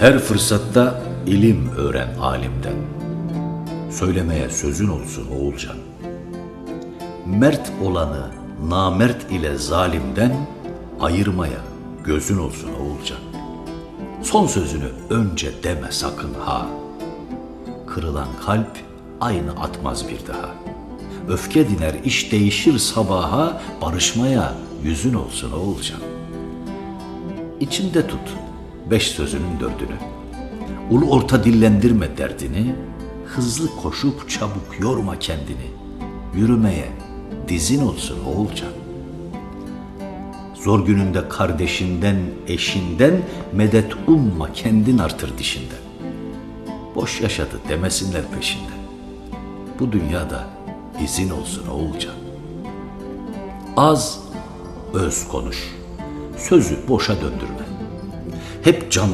Her fırsatta ilim öğren alimden. Söylemeye sözün olsun oğulcan. Mert olanı namert ile zalimden ayırmaya gözün olsun oğulcan. Son sözünü önce deme sakın ha. Kırılan kalp aynı atmaz bir daha. Öfke diner iş değişir sabaha, barışmaya yüzün olsun oğulcan. İçinde tut beş sözünün dördünü. Ulu orta dillendirme derdini, hızlı koşup çabuk yorma kendini. Yürümeye dizin olsun oğulcan. Zor gününde kardeşinden, eşinden medet umma kendin artır dişinden. Boş yaşadı demesinler peşinden. Bu dünyada izin olsun oğulcan. Az öz konuş, sözü boşa döndürme. Hep canlı